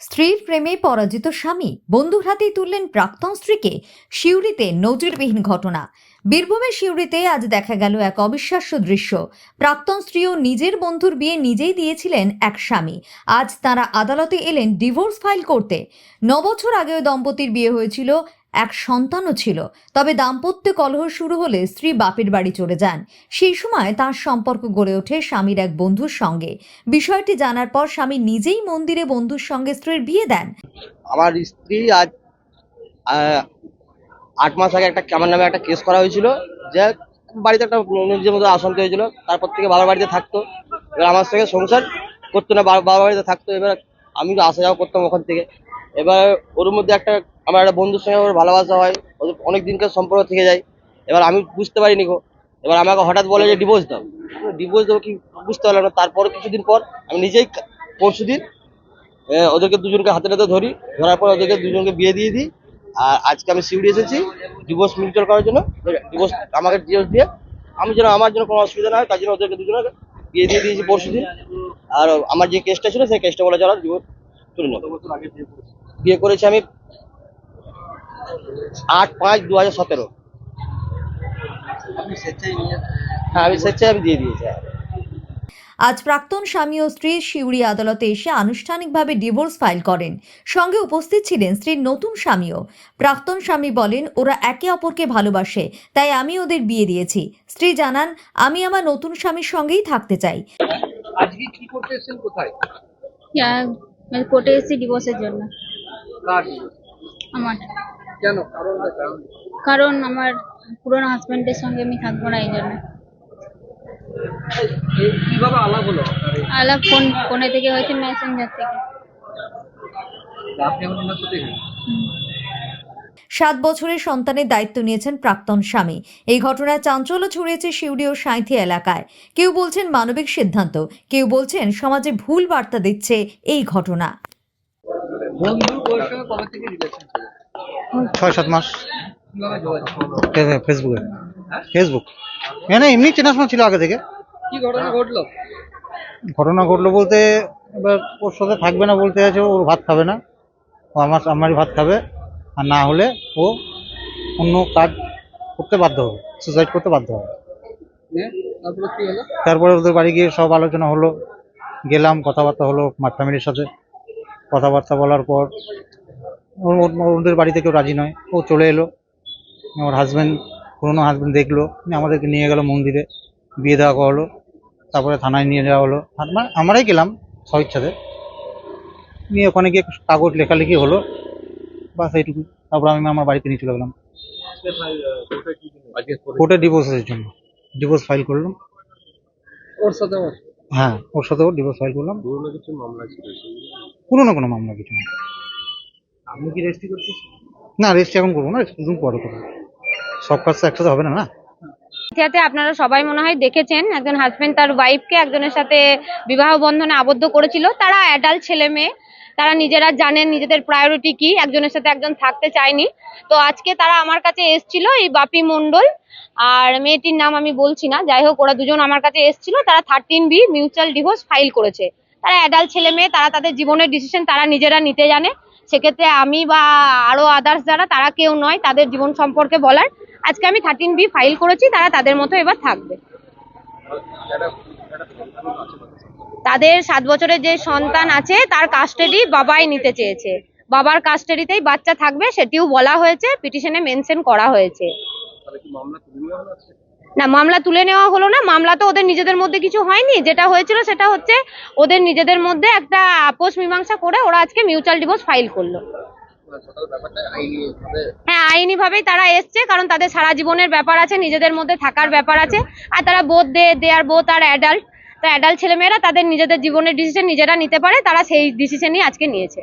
স্ত্রীর প্রেমে পরাজিত স্বামী বন্ধুর হাতেই তুললেন প্রাক্তন স্ত্রীকে সিউড়িতে নজিরবিহীন ঘটনা। বীরভূমের সিউড়িতে আজ দেখা গেল এক অবিশ্বাস্য দৃশ্য। প্রাক্তন স্ত্রীও নিজের বন্ধুর বিয়ে নিজেই দিয়েছিলেন এক স্বামী। আজ তারা আদালতে এলেন ডিভোর্স ফাইল করতে। নবছর আগেও দম্পতির বিয়ে হয়েছিল এক সন্তানও ছিল। তবে দাম্পত্য কলহ শুরু হলে স্ত্রী বাপের বাড়ি চলে যান। সেই সময় তার সম্পর্ক গড়ে ওঠে স্বামীর এক বন্ধুর সঙ্গে। বিষয়টি জানার পর স্বামী নিজেই মন্দিরে বন্ধুর সঙ্গে স্ত্রীর বিয়ে দেন। আমার স্ত্রী আজ আট মাস আগে একটা আমার নামে একটা কেস করা হয়েছিল যে বাড়িতে একটা নিজের মতো অশান্তি হয়েছিল। তারপর থেকে বাবার বাড়িতে থাকতো। এবার আমার সঙ্গে সংসার করতো না বাবার বাড়িতে থাকতো। এবার আমি আসা যাওয়া করতাম ওখান থেকে। এবার ওর মধ্যে একটা আমার একটা বন্ধুর সঙ্গে ওর ভালোবাসা হয় ওদের অনেক দিনকার সম্পর্ক থেকে যায়। এবার আমি বুঝতে পারিনি গো। এবার আমাকে হঠাৎ বলে যে ডিভোর্স দাও। ডিভোর্স দেবো কি? বুঝতে পারলাম না। তারপর কিছুদিন পর আমি নিজেই পরশু দিন ওদেরকে দুজনকে হাতে হাতে ধরি। ধরার পর ওদেরকে দুজনকে বিয়ে দিয়ে দিই। আর আজকে আমি সিউড়ি এসেছি ডিভোর্স মিউচুয়াল করার জন্য। ডিভোর্স আমাকে ডিভোর্স দিয়ে, আমি যেন আমার জন্য কোনো অসুবিধা না হয়, তার জন্য ওদেরকে দুজনকে বিয়ে দিয়ে দিয়েছি পরশু দিন আর আমার যে কেসটা ছিল, সেই কেসটা বলে চলো ডিভোর্স তুলে নেব। বিয়ে করেছি আমি আট পাঁচ দু হাজার সতেরো। হ্যাঁ আমি স্বেচ্ছায় আমি দিয়ে দিয়েছি। আজ প্রাক্তন স্বামী ও স্ত্রী শিউড়ি আদালতে এসে আনুষ্ঠানিকভাবে ডিভোর্স ফাইল করেন। সঙ্গে উপস্থিত ছিলেন স্ত্রীর নতুন স্বামীও। প্রাক্তন স্বামী বলেন ওরা একে অপরকে ভালোবাসে তাই আমি ওদের বিয়ে দিয়েছি। স্ত্রী জানান আমি আমার নতুন স্বামীর সঙ্গেই থাকতে চাই। আজকে কি করতে এসেছেন কোথায়? আমি কোর্টে এসেছি ডিভোর্সের জন্য। আমার। কেন? কারণটা কারণ কারণ আমার পুরনো হাজব্যান্ডের সঙ্গে আমি থাকব না এই জন্য। কীভাবে আলাপ হলো আপনার এই? আলাপ ফোন ফোনে থেকে হয়েছে মেসেঞ্জার থেকে। আপনি আমার ওনার সাথে হুম। সাত বছরের সন্তানের দায়িত্ব নিয়েছেন প্রাক্তন স্বামী। এই ঘটনায় চাঞ্চল্য ছড়িয়েছে শিউড়ি ও সাঁথি এলাকায়। কেউ বলছেন মানবিক সিদ্ধান্ত কেউ বলছেন সমাজে ভুল বার্তা দিচ্ছে এই ঘটনা। বন্ধু ওর সঙ্গে কবে থেকে রিলেশন ছিল ছয় সাত মাস। ফেসবুকে ফেসবুক। মানে এমনি চেনাশোনা ছিল আগে থেকে। কি ঘটনা ঘটলো? ঘটনা ঘটলো বলতে এবার ওর সাথে থাকবে না বলতে আছে ওর ভাত খাবে না। ও আমার আমারই ভাত খাবে। আর না হলে ও অন্য কাজ করতে বাধ্য হবে সুসাইড করতে বাধ্য হবে। তারপরে হলো? তারপরে ওদের বাড়ি গিয়ে সব আলোচনা হলো। গেলাম কথাবার্তা হলো আমার ফ্যামিলির সাথে। কথাবার্তা বলার পর ওদের বাড়িতে কেউ রাজি নয়। ও চলে এলো। ওর হাজব্যান্ড পুরোনো হাজব্যান্ড দেখল। নিয়ে আমাদেরকে নিয়ে গেল মন্দিরে। বিয়ে দেওয়া হলো তারপরে থানায় নিয়ে যাওয়া হলো। আমরা আমরাই গেলাম স্বইচ্ছাতে। নিয়ে ওখানে গিয়ে কাগজ লেখালেখি হলো। বাস এইটুকু তারপর আমি আমার বাড়িতে নিয়ে চলে গেলাম। কোর্টে ডিভোর্সের জন্য। ডিভোর্স ফাইল করলাম। ওর সাথে ওর হ্যাঁ ওর সাথেও ডিভোর্স ফাইল করলাম। পুরোনো কোনো মামলা কিছু নেই। আপনি কি রেজিস্ট্রি করছেন না রেজিস্ট্রি এখন করব না দুদিন পরে করব। সব কাজ তো একসাথে হবে না না? যাতে আপনারা সবাই মনে হয় দেখেছেন একজন হাজবেন্ড তার ওয়াইফকে একজনের সাথে বিবাহ বন্ধনে আবদ্ধ করেছিল। তারা অ্যাডাল্ট ছেলে মেয়ে তারা নিজেরা জানেন নিজেদের প্রায়োরিটি কি একজনের সাথে একজন থাকতে চায়নি। তো আজকে তারা আমার কাছে এসছিল এই বাপি মণ্ডল আর মেয়েটির নাম আমি বলছি না যাই হোক ওরা দুজন আমার কাছে এসছিল তারা thirteen B mutual divorce file করেছে। তারা অ্যাডাল্ট ছেলে মেয়ে তারা তাদের জীবনের ডিসিশন তারা নিজেরা নিতে জানে। সেক্ষেত্রে আমি বা আরও আদার্স যারা, তারা কেউ নয়, তাদের জীবন সম্পর্কে বলার। আজকে আমি থার্টিন বি ফাইল করেছি, তারা তাদের মতো এবার থাকবে। তাদের সাত বছরের যে সন্তান আছে, তার কাস্টাডি বাবাই নিতে চেয়েছে। বাবার কাস্টাডিতেই বাচ্চা থাকবে, সেটিও বলা হয়েছে পিটিশনে মেনশন করা হয়েছে। না, মামলা তুলে নেওয়া হলো না। মামলা তো ওদের নিজেদের মধ্যে কিছু হয়নি। যেটা হয়েছিল সেটা হচ্ছে ওদের নিজেদের মধ্যে একটা আপোষ মীমাংসা করে ওরা আজকে মিউচুয়াল ডিভোর্স ফাইল করল। হ্যাঁ আইনি ভাবেই তারা এসছে, কারণ তাদের সারা জীবনের ব্যাপার আছে, নিজেদের মধ্যে থাকার ব্যাপার আছে। আর তারা বোধ দে আর বোধ আর অ্যাডাল্ট তো অ্যাডাল্ট ছেলেমেয়েরা তাদের নিজেদের জীবনের ডিসিশন নিজেরা নিতে পারে, তারা সেই ডিসিশনই আজকে নিয়েছে।